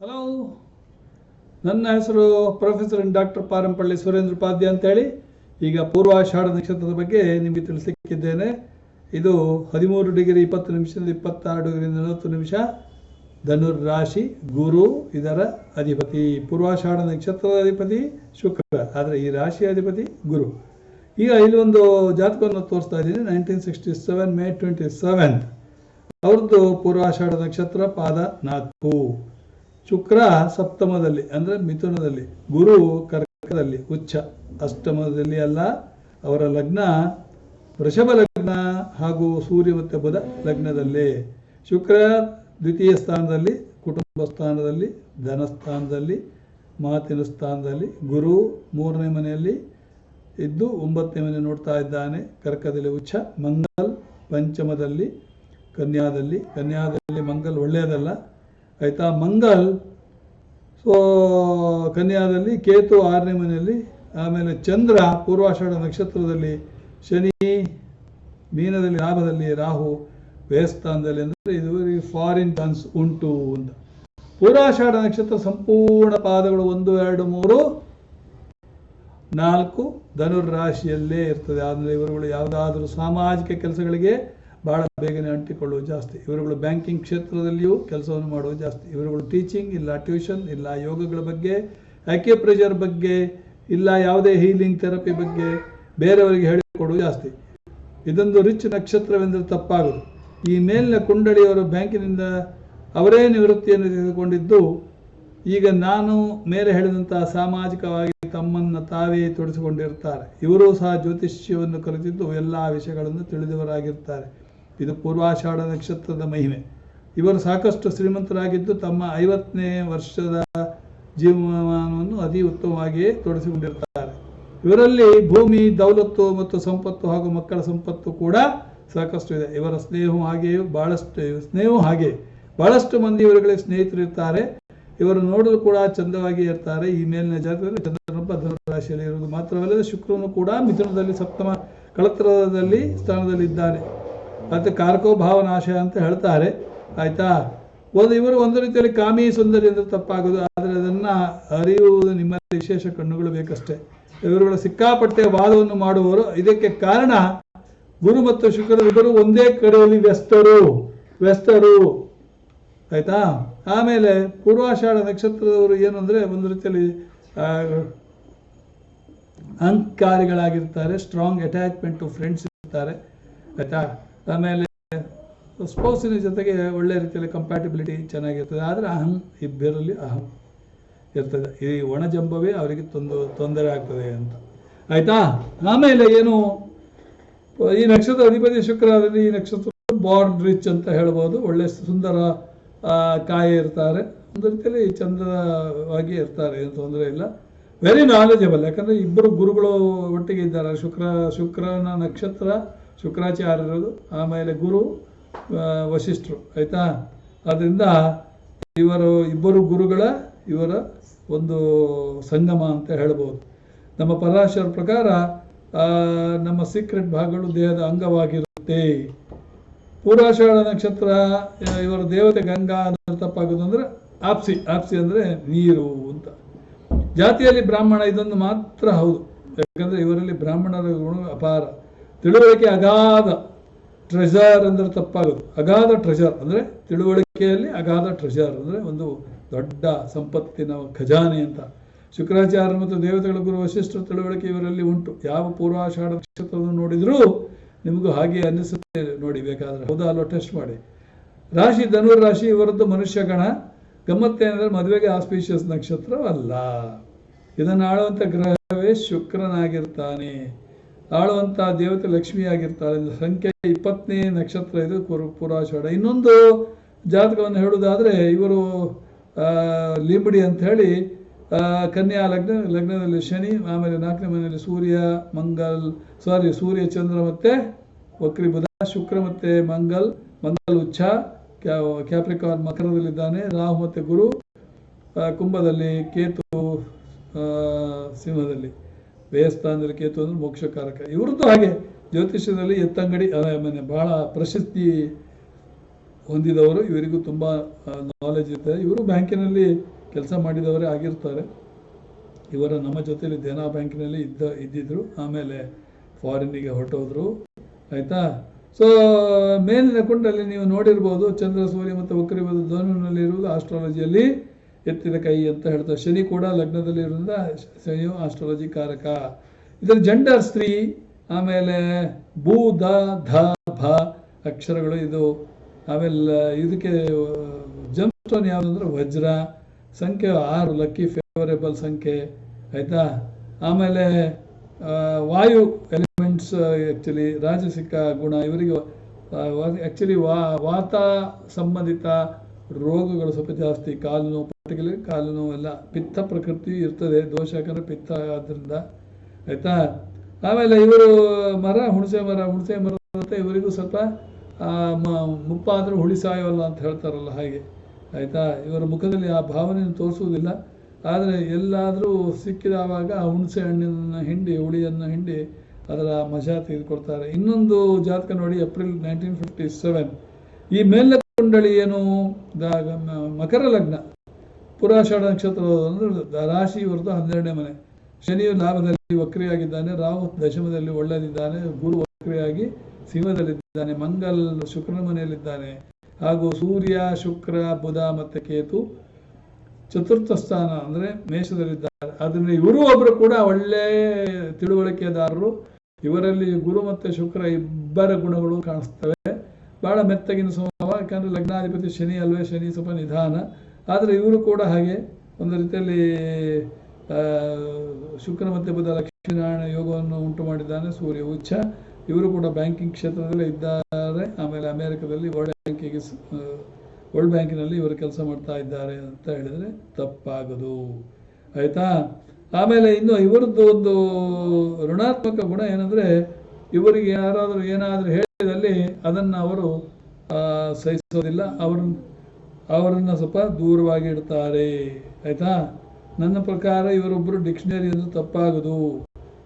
Hello ನನ್ನ ಹೆಸರು professor doctor Parampalli Surendra Upadhya ಅಂತೇಳಿ. ಈಗ ಪೂರ್ವಾಷಾಢ ನಕ್ಷತ್ರದ ಬಗ್ಗೆ ನಿಮಗೆ ತಿಳಿಸಲಿಕ್ಕಿದ್ದೇನೆ. ಇದು ಹದಿಮೂರು ಡಿಗ್ರಿ ಇಪ್ಪತ್ತು ನಿಮಿಷದಿಂದ ಇಪ್ಪತ್ತಾರು ಡಿಗ್ರಿ ನಲವತ್ತು ನಿಮಿಷ ಧನುರ್ ರಾಶಿ, ಗುರು, ಇದರ ಅಧಿಪತಿ. ಪೂರ್ವಾಷಾಢ ನಕ್ಷತ್ರದ ಅಧಿಪತಿ ಶುಕ್ರ, ಆದರೆ ಈ ರಾಶಿ ಅಧಿಪತಿ ಗುರು. ಈಗ ಇಲ್ಲಿ ಒಂದು ಜಾತಕವನ್ನು ತೋರಿಸ್ತಾ ಇದ್ದೀನಿ. Nineteen sixty seven May twenty seventh ಅವ್ರದ್ದು ಪೂರ್ವಾಷಾಢ ನಕ್ಷತ್ರ ಪಾದ ನಾಲ್ಕು. ಶುಕ್ರ ಸಪ್ತಮದಲ್ಲಿ, ಅಂದ್ರೆ ಮಿಥುನದಲ್ಲಿ, ಗುರು ಕರ್ಕದಲ್ಲಿ ಉಚ್ಚ ಅಷ್ಟಮದಲ್ಲಿ ಅಲ್ಲ, ಅವರ ಲಗ್ನ ವೃಷಭ ಲಗ್ನ ಹಾಗೂ ಸೂರ್ಯ ಮತ್ತು ಬುಧ ಲಗ್ನದಲ್ಲಿ. ಶುಕ್ರ ದ್ವಿತೀಯ ಸ್ಥಾನದಲ್ಲಿ, ಕುಟುಂಬ ಸ್ಥಾನದಲ್ಲಿ ಧನಸ್ಥಾನದಲ್ಲಿ ಮಾತಿನ ಸ್ಥಾನದಲ್ಲಿ, ಗುರು ಮೂರನೇ ಮನೆಯಲ್ಲಿ ಇದ್ದು ಒಂಬತ್ತನೇ ಮನೆ ನೋಡ್ತಾ ಇದ್ದಾನೆ. ಕರ್ಕದಲ್ಲಿ ಉಚ್ಚ ಮಂಗಲ್ ಪಂಚಮದಲ್ಲಿ ಕನ್ಯಾದಲ್ಲಿ. ಕನ್ಯಾದಲ್ಲಿ ಮಂಗಲ್ ಒಳ್ಳೆಯದಲ್ಲ. ಆಯಿತಾ? ಮಂಗಲ್. ಸೊ ಕನ್ಯಾದಲ್ಲಿ ಕೇತು ಆರನೇ ಮನೆಯಲ್ಲಿ, ಆಮೇಲೆ ಚಂದ್ರ ಪೂರ್ವಾಷಾಢ ನಕ್ಷತ್ರದಲ್ಲಿ ಶನಿ, ಮೀನದಲ್ಲಿ ಲಾಭದಲ್ಲಿ ರಾಹು ವ್ಯಯಸ್ಥಾನದಲ್ಲಿ ಅಂದರೆ ಇದುವರೆಗೆ ಫಾರಿನ್ ಟನ್ಸ್ ಉಂಟು ಅಂತ. ಪೂರ್ವಾಷಾಢ ನಕ್ಷತ್ರ ಸಂಪೂರ್ಣ ಪಾದಗಳು ಒಂದು, ಎರಡು, ಮೂರು, ನಾಲ್ಕು ಧನುರ್ ರಾಶಿಯಲ್ಲೇ ಇರ್ತದೆ. ಆದರೆ ಇವರುಗಳು ಯಾವುದಾದ್ರೂ ಸಾಮಾಜಿಕ ಕೆಲಸಗಳಿಗೆ ಬಹಳ ಬೇಗನೆ ಅಂಟಿಕೊಳ್ಳುವ ಜಾಸ್ತಿ. ಇವರುಗಳು ಬ್ಯಾಂಕಿಂಗ್ ಕ್ಷೇತ್ರದಲ್ಲಿಯೂ ಕೆಲಸವನ್ನು ಮಾಡುವುದು ಜಾಸ್ತಿ. ಇವರುಗಳು ಟೀಚಿಂಗ್ ಇಲ್ಲ, ಟ್ಯೂಷನ್ ಇಲ್ಲ, ಯೋಗಗಳ ಬಗ್ಗೆ ಆಕ್ಯುಪ್ರೆಷರ್ ಬಗ್ಗೆ, ಇಲ್ಲ ಯಾವುದೇ ಹೀಲಿಂಗ್ ಥೆರಪಿ ಬಗ್ಗೆ ಬೇರೆಯವರಿಗೆ ಹೇಳಿಕೊಡುವುದು ಜಾಸ್ತಿ. ಇದೊಂದು ರಿಚ್ ನಕ್ಷತ್ರವೆಂದರೆ ತಪ್ಪಾಗದು ಈ ಮೇಲಿನ ಕುಂಡಳಿಯವರು ಬ್ಯಾಂಕಿನಿಂದ ಅವರೇ ನಿವೃತ್ತಿಯನ್ನು ತೆಗೆದುಕೊಂಡಿದ್ದು, ಈಗ ನಾನು ಮೇಲೆ ಹೇಳಿದಂತಹ ಸಾಮಾಜಿಕವಾಗಿ ತಮ್ಮನ್ನು ತಾವೇ ತೊಡಿಸಿಕೊಂಡಿರ್ತಾರೆ ಇವರೂ ಸಹ ಜ್ಯೋತಿಷ್ಯವನ್ನು ಕಲಿತಿದ್ದು ಎಲ್ಲ ವಿಷಯಗಳನ್ನು ತಿಳಿದವರಾಗಿರ್ತಾರೆ ಇದು ಪೂರ್ವಾಷಾಢ ನಕ್ಷತ್ರದ ಮಹಿಮೆ. ಇವರು ಸಾಕಷ್ಟು ಶ್ರೀಮಂತರಾಗಿದ್ದು ತಮ್ಮ ಐವತ್ತನೇ ವರ್ಷದ ಜೀವಮಾನವನ್ನು ಅತಿ ಉತ್ತಮವಾಗಿಯೇ ತೊಡಗಿಸಿಕೊಂಡಿರ್ತಾರೆ ಇವರಲ್ಲಿ ಭೂಮಿ, ದೌಲತ್ತು ಮತ್ತು ಸಂಪತ್ತು ಹಾಗೂ ಮಕ್ಕಳ ಸಂಪತ್ತು ಕೂಡ ಸಾಕಷ್ಟು ಇದೆ. ಇವರ ಸ್ನೇಹವು ಹಾಗೆಯೇ ಬಹಳಷ್ಟು ಸ್ನೇಹವು ಹಾಗೆ ಬಹಳಷ್ಟು ಮಂದಿ ಇವರುಗಳಿಗೆ ಸ್ನೇಹಿತರಿರ್ತಾರೆ ಇವರು ನೋಡಲು ಕೂಡ ಚಂದವಾಗಿ ಇರ್ತಾರೆ. ಈ ಮೇಲಿನ ಜಾತಕದಲ್ಲಿ ಚಂದ್ರನೊಬ್ಬ ಧನುರಾಶಿಯಲ್ಲಿ ಇರುವುದು ಮಾತ್ರವಲ್ಲದೆ ಶುಕ್ರನು ಕೂಡ ಮಿಥುನದಲ್ಲಿ ಸಪ್ತಮ ಕಳತ್ರದಲ್ಲಿ ಸ್ಥಾನದಲ್ಲಿದ್ದಾನೆ. ಮತ್ತು ಕಾರ್ಕೋ ಭಾವನಾಶ ಅಂತ ಹೇಳ್ತಾರೆ. ಆಯ್ತಾ? ಒಂದು ಇವರು ಒಂದು ರೀತಿಯಲ್ಲಿ ಕಾಮಿ ಸುಂದರಿ ಅಂದರೆ ತಪ್ಪಾಗೋದು, ಆದರೆ ಅದನ್ನು ಅರಿಯುವುದು ನಿಮ್ಮಲ್ಲಿ ವಿಶೇಷ ಕಣ್ಣುಗಳು ಬೇಕಷ್ಟೇ. ಇವರುಗಳ ಸಿಕ್ಕಾಪಟ್ಟೆ ವಾದವನ್ನು ಮಾಡುವವರು. ಇದಕ್ಕೆ ಕಾರಣ, ಗುರು ಮತ್ತು ಶುಕ್ರ ಶುಕ್ರರಿಬ್ಬರು ಒಂದೇ ಕಡೆಯಲ್ಲಿ ವ್ಯಸ್ತರು ವ್ಯಸ್ತರು. ಆಯ್ತಾ? ಆಮೇಲೆ ಪೂರ್ವಾಷಾಢ ನಕ್ಷತ್ರದವರು ಏನು ಅಂದರೆ ಒಂದು ರೀತಿಯಲ್ಲಿ ಅಹಂಕಾರಿಗಳಾಗಿರ್ತಾರೆ ಸ್ಟ್ರಾಂಗ್ ಅಟ್ಯಾಚ್ಮೆಂಟ್ ಟು ಫ್ರೆಂಡ್ಸ್ ಇರ್ತಾರೆ. ಆಯ್ತಾ? ಆಮೇಲೆ ಸ್ಪೌಸಿನ ಜೊತೆಗೆ ಒಳ್ಳೆ ರೀತಿಯಲ್ಲಿ ಕಂಪ್ಯಾಟಿಬಿಲಿಟಿ ಚೆನ್ನಾಗಿರ್ತದೆ. ಆದರೆ ಅಹಂ ಇಬ್ಬರಲ್ಲಿ ಅಹಂ ಇರ್ತದೆ. ಈ ಒಣಜಂಬವೇ ಅವರಿಗೆ ತೊಂದು, ತೊಂದರೆ ಆಗ್ತದೆ ಅಂತ. ಆಯ್ತಾ? ಆಮೇಲೆ ಏನು, ಈ ನಕ್ಷತ್ರ ಅಧಿಪತಿ ಶುಕ್ರ ಈ ನಕ್ಷತ್ರ ಬಾರ್ನ್ ರಿಚ್ ಅಂತ ಹೇಳ್ಬೋದು. ಒಳ್ಳೆ ಸುಂದರ ಕಾಯ ಇರ್ತಾರೆ. ಒಂದು ರೀತಿಯಲ್ಲಿ ಚಂದ್ರವಾಗಿ ಇರ್ತಾರೆ, ಏನು ತೊಂದರೆ ಇಲ್ಲ. ವೆರಿ ನಾಲೆಜಬಲ್ ಯಾಕಂದರೆ ಇಬ್ಬರು ಗುರುಗಳು ಒಟ್ಟಿಗೆ ಇದ್ದಾರೆ. ಶುಕ್ರ, ಶುಕ್ರನ ನಕ್ಷತ್ರ ಶುಕ್ರಾಚಾರ್ಯರದು ಆಮೇಲೆ ಗುರು ವಶಿಷ್ಠರು ಆಯಿತಾ? ಆದ್ದರಿಂದ ಇವರು ಇಬ್ಬರು ಗುರುಗಳ, ಇವರ ಒಂದು ಸಂಗಮ ಅಂತ ಹೇಳ್ಬೋದು. ನಮ್ಮ ಪರಾಶರ ಪ್ರಕಾರ ನಮ್ಮ ಸೀಕ್ರೆಟ್ ಭಾಗಗಳು ದೇಹದ ಅಂಗವಾಗಿರುತ್ತೆ. ಪೂರ್ವಾಷಾಢ ನಕ್ಷತ್ರ ಇವರ ದೇವತೆ ಗಂಗಾ ಅಂದ್ರೆ ತಪ್ಪಾಗೋದು ಅಂದ್ರೆ ಆಪ್ಸಿ ಆಪ್ಸಿ ಅಂದ್ರೆ ನೀರು ಅಂತ. ಜಾತಿಯಲ್ಲಿ ಬ್ರಾಹ್ಮಣ ಇದೊಂದು ಮಾತ್ರ ಹೌದು. ಯಾಕಂದ್ರೆ ಇವರಲ್ಲಿ ಬ್ರಾಹ್ಮಣರ ಗುಣ ಅಪಾರ. ತಿಳುವಳಿಕೆ ಅಗಾಧ ಟ್ರೆಜರ್ ಅಂದರೆ ತಪ್ಪಾಗೋದು. ಅಗಾಧ ಟ್ರೆಜರ್ ಅಂದ್ರೆ ತಿಳುವಳಿಕೆಯಲ್ಲಿ ಅಗಾಧ ಟ್ರೆಜರ್ ಅಂದ್ರೆ ಒಂದು ದೊಡ್ಡ ಸಂಪತ್ತಿನ ಖಜಾನೆ ಅಂತ. ಶುಕ್ರಾಚಾರ್ಯ ಮತ್ತು ದೇವತೆಗಳ ಗುರು ವಶಿಷ್ಠ ತಿಳುವಳಿಕೆ ಇವರಲ್ಲಿ ಉಂಟು. ಯಾವ ಪೂರ್ವಾಷಾಢ ನಕ್ಷತ್ರವನ್ನು ನೋಡಿದರೂ ನಿಮಗೂ ಹಾಗೆ ಅನ್ನಿಸುತ್ತೆ ನೋಡಿ, ಬೇಕಾದರೆ ಹೌದಾ ಅಲ್ಲೋ ಟೆಸ್ಟ್ ಮಾಡಿ. ರಾಶಿ ಧನುರ್ ರಾಶಿ ಇವರದ್ದು ಮನುಷ್ಯ ಗಣ. ಗಮ್ಮತ್ತೇನೆಂದ್ರೆ ಮದುವೆಗೆ ಆಸ್ಪೀಷಿಯಸ್ ನಕ್ಷತ್ರವಲ್ಲ. ಇದನ್ನು ಆಳುವಂಥ ಗ್ರಹವೇ ಶುಕ್ರನಾಗಿರ್ತಾನೆ. ಆಳುವಂಥ ದೇವತೆ ಲಕ್ಷ್ಮಿ ಆಗಿರ್ತಾಳೆ ಇದು ಸಂಖ್ಯೆ ಇಪ್ಪತ್ತನೇ ನಕ್ಷತ್ರ ಇದು ಕುರು ಪುರಾಷಾಢ ಇನ್ನೊಂದು ಜಾತಕವನ್ನು ಹೇಳುವುದಾದ್ರೆ, ಇವರು ಲಿಂಬಡಿ ಅಂತ ಹೇಳಿ ಕನ್ಯಾ ಲಗ್ನ, ಲಗ್ನದಲ್ಲಿ ಶನಿ, ಆಮೇಲೆ ನಾಲ್ಕನೇ ಮನೆಯಲ್ಲಿ ಸೂರ್ಯ, ಮಂಗಲ್ ಸಾರಿ ಸೂರ್ಯ, ಚಂದ್ರ ಮತ್ತೆ ವಕ್ರಿ ಬುಧ, ಶುಕ್ರ ಮತ್ತೆ ಮಂಗಲ್ ಮಂಗಲ್ ಉಚ್ಚ ಕ್ಯಾ, ಕ್ಯಾಪ್ರಿಕಾನ್ ಮಕರದಲ್ಲಿದ್ದಾನೆ, ರಾಹು ಮತ್ತೆ ಗುರು ಕುಂಭದಲ್ಲಿ ಕೇತು ಸಿಂಹದಲ್ಲಿ. ಕೇತು ಅಂದ್ರೆ ಮೋಕ್ಷಕಾರಕ. ಇವ್ರದ್ದು ಹಾಗೆ, ಜ್ಯೋತಿಷ್ಯದಲ್ಲಿ ಎತ್ತಂಗಡಿ ಬಹಳ ಪ್ರಶಸ್ತಿ ಹೊಂದಿದವರು. ಇವರಿಗೂ ತುಂಬ ನಾಲೆಜ್ ಇದೆ ಇವರು ಬ್ಯಾಂಕಿನಲ್ಲಿ ಕೆಲಸ ಮಾಡಿದವರೇ ಆಗಿರ್ತಾರೆ. ಇವರ ನಮ್ಮ ಜೊತೆಯಲ್ಲಿ ದೇನಾ ಬ್ಯಾಂಕಿನಲ್ಲಿ ಇದ್ದ, ಇದ್ದಿದ್ರು. ಆಮೇಲೆ ಫಾರಿನ್ನಿಗೆ ಹೊರಟೋದ್ರು. ಆಯ್ತಾ? ಸೊ ಮೇಲಿನ ಕುಂಡಲ್ಲಿ ನೀವು ನೋಡಿರ್ಬೋದು, ಚಂದ್ರ, ಸೂರ್ಯ ಮತ್ತು ವಕ್ರೀವಾದ ಧನುವಿನಲ್ಲಿರುವುದು ಆಸ್ಟ್ರಾಲಜಿಯಲ್ಲಿ ಎತ್ತಿದ ಕೈ ಅಂತ ಹೇಳ್ತಾರೆ ಶನಿ ಕೂಡ ಲಗ್ನದಲ್ಲಿ ಇರೋದ್ರಿಂದ ಶನಿಯು ಆಸ್ಟ್ರಾಲಜಿ ಕಾರಕ. ಇದರ ಜೆಂಡರ್ ಸ್ತ್ರೀ, ಆಮೇಲೆ ಭೂ, ದ, ಧ, ಭ ಅಕ್ಷರಗಳು ಇದು. ಆಮೇಲೆ ಇದಕ್ಕೆ ಜಂಪ್ ಸ್ಟೋನ್ ಯಾವುದು ಅಂದರೆ ವಜ್ರ, ಸಂಖ್ಯೆ ಆರು ಲಕ್ಕಿ ಫೇವರೇಬಲ್ ಸಂಖ್ಯೆ, ಆಯ್ತಾ? ಆಮೇಲೆ ವಾಯು ಎಲಿಮೆಂಟ್ಸ್ ಆ್ಯಕ್ಚುಲಿ ರಾಜಸಿಕ ಗುಣ, ಇವರಿಗೆ ಆ್ಯಕ್ಚುಲಿ ವಾ, ವಾತ ಸಂಬಂಧಿತ ರೋಗಗಳು ಸ್ವಲ್ಪ ಜಾಸ್ತಿ, ಕಾಲು ನೋವು, ಪರ್ಟಿಕ್ಯುಲರ್ ಕಾಲು ನೋವೆಲ್ಲ ಪಿತ್ತ ಪ್ರಕೃತಿ ಇರ್ತದೆ, ದೋಷ ಯಾಕಂದರೆ ಪಿತ್ತ ಆದ್ರಿಂದ, ಆಯ್ತಾ? ಆಮೇಲೆ ಇವರು ಮರ, ಹುಣಸೆ ಮರ ಹುಣಸೆ ಮರ ಇವರಿಗೂ ಸ್ವಲ್ಪ ಮುಪ್ಪಾದರೂ ಹುಳಿ ಸಾಯೋಲ್ಲ ಅಂತ ಹೇಳ್ತಾರಲ್ಲ ಹಾಗೆ, ಆಯಿತಾ? ಇವರ ಮುಖದಲ್ಲಿ ಆ ಭಾವನೆಯನ್ನು ತೋರಿಸುವುದಿಲ್ಲ. ಆದರೆ ಎಲ್ಲಾದರೂ ಸಿಕ್ಕಿದಾವಾಗ ಹುಣಸೆ ಹಣ್ಣಿನ ಹಿಂಡಿ, ಹುಳಿಯನ್ನು ಹಿಂಡಿ ಅದರ ಮಜಾ ತೆಗೆದುಕೊಡ್ತಾರೆ. ಇನ್ನೊಂದು ಜಾತಕ ನೋಡಿ, ಏಪ್ರಿಲ್ ನೈನ್ಟೀನ್ ಫಿಫ್ಟಿ ಸೆವೆನ್. ಈ ಮೇಲಿನ ಕುಂಡಳಿ ಏನು? ಮಕರ ಲಗ್ನ. ಪುರಾಷಾಢ ನಕ್ಷತ್ರ ರಾಶಿ ಹೊರತು ಹನ್ನೆರಡನೇ ಮನೆ. ಶನಿಯು ಲಾಭದಲ್ಲಿ ವಕ್ರಿಯಾಗಿದ್ದಾನೆ, ರಾಹು ದಶಮದಲ್ಲಿ ಒಳ್ಳೆದಿದ್ದಾನೆ, ಗುರು ವಕ್ರಿಯಾಗಿ ಸಿಂಹದಲ್ಲಿದ್ದಾನೆ, ಮಂಗಲ್ ಶುಕ್ರನ ಮನೆಯಲ್ಲಿದ್ದಾನೆ. ಹಾಗೂ ಸೂರ್ಯ, ಶುಕ್ರ, ಬುಧ ಮತ್ತು ಕೇತು ಚತುರ್ಥ ಸ್ಥಾನ ಅಂದರೆ ಮೇಷದಲ್ಲಿದ್ದಾರೆ. ಅದರಿಂದ ಇವರು ಒಬ್ಬರು ಕೂಡ ಒಳ್ಳೆ ತಿಳುವಳಿಕೆದಾರರು. ಇವರಲ್ಲಿ ಗುರು ಮತ್ತು ಶುಕ್ರ ಇಬ್ಬರ ಗುಣಗಳು ಕಾಣಿಸ್ತವೆ. ಬಹಳ ಮೆತ್ತಗಿನ ಯಾಕಂದರೆ ಲಗ್ನಾಧಿಪತಿ ಶನಿ ಅಲ್ವೇ ಶನಿ ಸ್ವಲ್ಪ ನಿಧಾನ. ಆದರೆ ಇವರು ಕೂಡ ಹಾಗೆ ಒಂದು ರೀತಿಯಲ್ಲಿ ಶುಕ್ರ ಮತ್ತೆ ಬುಧ ಲಕ್ಷ್ಮೀನಾರಾಯಣ ಯೋಗವನ್ನು ಉಂಟು ಮಾಡಿದ್ದಾನೆ, ಸೂರ್ಯ ಉಚ್ಚ. ಇವರು ಕೂಡ ಬ್ಯಾಂಕಿಂಗ್ ಕ್ಷೇತ್ರದಲ್ಲೇ ಇದ್ದಾರೆ. ಆಮೇಲೆ ಅಮೆರಿಕದಲ್ಲಿ ವರ್ಲ್ಡ್ ಬ್ಯಾಂಕಿಗೆ ವರ್ಲ್ಡ್ ಬ್ಯಾಂಕಿನಲ್ಲಿ ಇವರು ಕೆಲಸ ಮಾಡ್ತಾ ಇದ್ದಾರೆ ಅಂತ ಹೇಳಿದರೆ ತಪ್ಪಾಗದು. ಆಯಿತಾ? ಆಮೇಲೆ ಇನ್ನು ಇವರದ್ದು ಒಂದು ಋಣಾತ್ಮಕ ಗುಣ ಏನಂದರೆ, ಇವರಿಗೆ ಯಾರಾದರೂ ಏನಾದರೂ ಹೇಳಿದಲ್ಲಿ ಅದನ್ನು ಅವರು ಸಹಿಸೋದಿಲ್ಲ. ಅವ್ರನ್ನ ಅವರನ್ನು ಸ್ವಲ್ಪ ದೂರವಾಗಿ ಇಡ್ತಾರೆ. ಆಯಿತಾ? ನನ್ನ ಪ್ರಕಾರ ಇವರೊಬ್ಬರು ಡಿಕ್ಷನರಿ ಅಂದ್ರೆ ತಪ್ಪಾಗದು.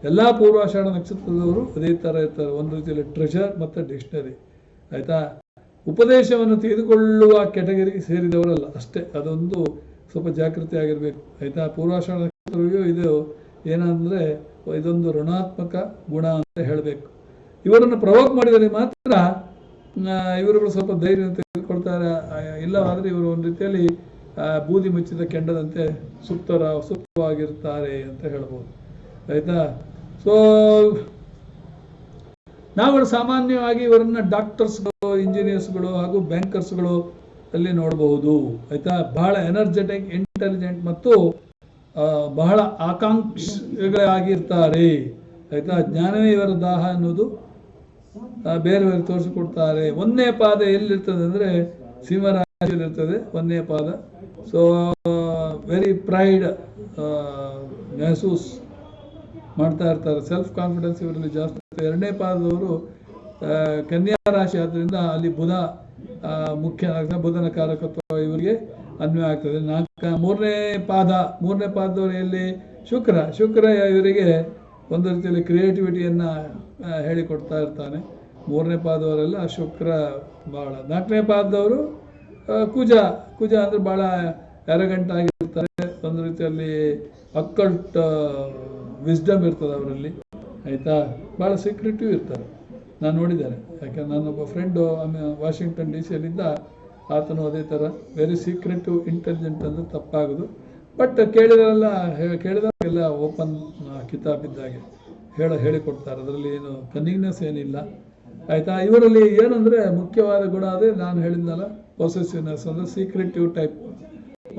ಎಲ್ಲ ಪೂರ್ವಾಷಾಢ ನಕ್ಷತ್ರದವರು ಅದೇ ಥರ ಇರ್ತಾರೆ. ಒಂದು ರೀತಿಯಲ್ಲಿ ಟ್ರೆಷರ್ ಮತ್ತು ಡಿಕ್ಷನರಿ. ಆಯಿತಾ? ಉಪದೇಶವನ್ನು ತೆಗೆದುಕೊಳ್ಳುವ ಕೆಟಗರಿಗೆ ಸೇರಿದವರಲ್ಲ ಅಷ್ಟೇ. ಅದೊಂದು ಸ್ವಲ್ಪ ಜಾಗೃತಿ ಆಗಿರಬೇಕು. ಆಯಿತಾ? ಪೂರ್ವಾಷಾಢ ನಕ್ಷತ್ರವಿಗೂ ಇದು ಏನಂದರೆ ಇದೊಂದು ಋಣಾತ್ಮಕ ಗುಣ ಅಂತ ಹೇಳಬೇಕು. ಇವರನ್ನು ಪ್ರವೋಕ್ ಮಾಡಿದರೆ ಮಾತ್ರ ಇವರುಗಳು ಸ್ವಲ್ಪ ಧೈರ್ಯ ತೆಗೆದುಕೊಳ್ತಾರೆ ಇಲ್ಲ ಇಲ್ಲವಾದರೆ ಇವರು ಒಂದು ರೀತಿಯಲ್ಲಿ ಬೂದಿ ಮುಚ್ಚಿದ ಕೆಂಡದಂತೆ ಸುಪ್ತರ, ಸುಪ್ತವಾಗಿರ್ತಾರೆ ಅಂತ ಹೇಳ್ಬೋದು. ಆಯ್ತಾ? ಸೊ ನಾವುಗಳು ಸಾಮಾನ್ಯವಾಗಿ ಇವರನ್ನ ಡಾಕ್ಟರ್ಸ್ಗಳು, ಇಂಜಿನಿಯರ್ಸ್ಗಳು ಹಾಗೂ ಬ್ಯಾಂಕರ್ಸ್ಗಳು ಅಲ್ಲಿ ನೋಡಬಹುದು. ಆಯ್ತಾ? ಬಹಳ ಎನರ್ಜೆಟಿಕ್, ಇಂಟೆಲಿಜೆಂಟ್ ಮತ್ತು ಬಹಳ ಆಕಾಂಕ್ಷಿಗಳಾಗಿರ್ತಾರೆ. ಆಯ್ತಾ? ಜ್ಞಾನವೇ ಇವರ ದಾಹ ಅನ್ನೋದು ಬೇರೆ ಬೇರೆ ತೋರಿಸಿಕೊಡ್ತಾರೆ. ಒಂದನೇ ಪಾದ ಎಲ್ಲಿರ್ತದೆ ಅಂದರೆ ಸಿಂಹರಾಶಿಯಲ್ಲಿರ್ತದೆ ಒಂದನೇ ಪಾದ. ಸೊ ವೆರಿ ಪ್ರೈಡ್ ಮೆಹಸೂಸ್ ಮಾಡ್ತಾ ಇರ್ತಾರೆ. ಸೆಲ್ಫ್ ಕಾನ್ಫಿಡೆನ್ಸ್ ಇವರಲ್ಲಿ ಜಾಸ್ತಿ ಎರಡನೇ ಪಾದದವರು ಕನ್ಯಾ ರಾಶಿ. ಆದ್ದರಿಂದ ಅಲ್ಲಿ ಬುಧ ಮುಖ್ಯ ಬುಧನ ಕಾರಕತ್ವ ಇವರಿಗೆ ಅನ್ವಯ ಆಗ್ತದೆ. ನಾಲ್ಕ, ಮೂರನೇ ಪಾದ, ಮೂರನೇ ಪಾದದವರು ಎಲ್ಲಿ? ಶುಕ್ರ. ಶುಕ್ರ ಇವರಿಗೆ ಒಂದು ರೀತಿಯಲ್ಲಿ ಕ್ರಿಯೇಟಿವಿಟಿಯನ್ನು ಹೇಳಿಕೊಡ್ತಾ ಇರ್ತಾನೆ. ಮೂರನೇ ಪಾದವರೆಲ್ಲ ಶುಕ್ರ ಭಾಳ ನಾಲ್ಕನೇ ಪಾದದವರು ಕುಜ. ಕುಜ ಅಂದರೆ ಭಾಳ ಆಗಿರ್ತಾರೆ ಒಂದು ರೀತಿಯಲ್ಲಿ ಅಕ್ಕಲ್ಟ್ ವಿಸ್ಡಮ್ ಇರ್ತದೆ ಅವರಲ್ಲಿ. ಆಯ್ತಾ? ಭಾಳ ಸೀಕ್ರೆಟಿವ್ ಇರ್ತಾರೆ. ನಾನು ನೋಡಿದ್ದೇನೆ. ಯಾಕೆ ನಾನೊಬ್ಬ ಫ್ರೆಂಡು ಆಮೇಲೆ ವಾಷಿಂಗ್ಟನ್ ಡಿ ಸಿಯಲ್ಲಿದ್ದ ಆತನು ಅದೇ ಥರ ವೆರಿ ಸೀಕ್ರೆಟಿವ್ ಇಂಟೆಲಿಜೆಂಟ್ ಅಂದರೆ ತಪ್ಪಾಗೋದು. ಬಟ್ ಕೇಳಿದರೆಲ್ಲ ಕೇಳಿದವರೆಲ್ಲ ಓಪನ್ ಕಿತಾಬ್ ಇದ್ದಾಗೆ ಹೇಳ, ಹೇಳಿಕೊಡ್ತಾರೆ. ಅದರಲ್ಲಿ ಏನು ಕನ್ನಿಂಗ್ನೆಸ್ ಏನಿಲ್ಲ. ಆಯಿತಾ? ಇವರಲ್ಲಿ ಏನಂದ್ರೆ ಮುಖ್ಯವಾದ ಗುಣ ಅದೇ, ನಾನು ಹೇಳಿದ್ನಲ್ಲ ಪೊಸೆಸಿವ್ನೆಸ್ ಅಂದರೆ ಸೀಕ್ರೆಟಿವ್ ಟೈಪ್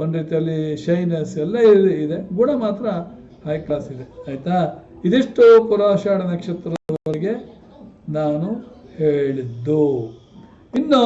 ಒಂದು ರೀತಿಯಲ್ಲಿ ಶೈನೆಸ್ ಎಲ್ಲ ಇದೆ ಗುಣ ಮಾತ್ರ ಹೈ ಕ್ಲಾಸ್ ಇದೆ. ಆಯ್ತಾ? ಇದಿಷ್ಟು ಪುರಾಷಾಢ ನಕ್ಷತ್ರದವರಿಗೆ ನಾನು ಹೇಳಿದ್ದು. ಇನ್ನು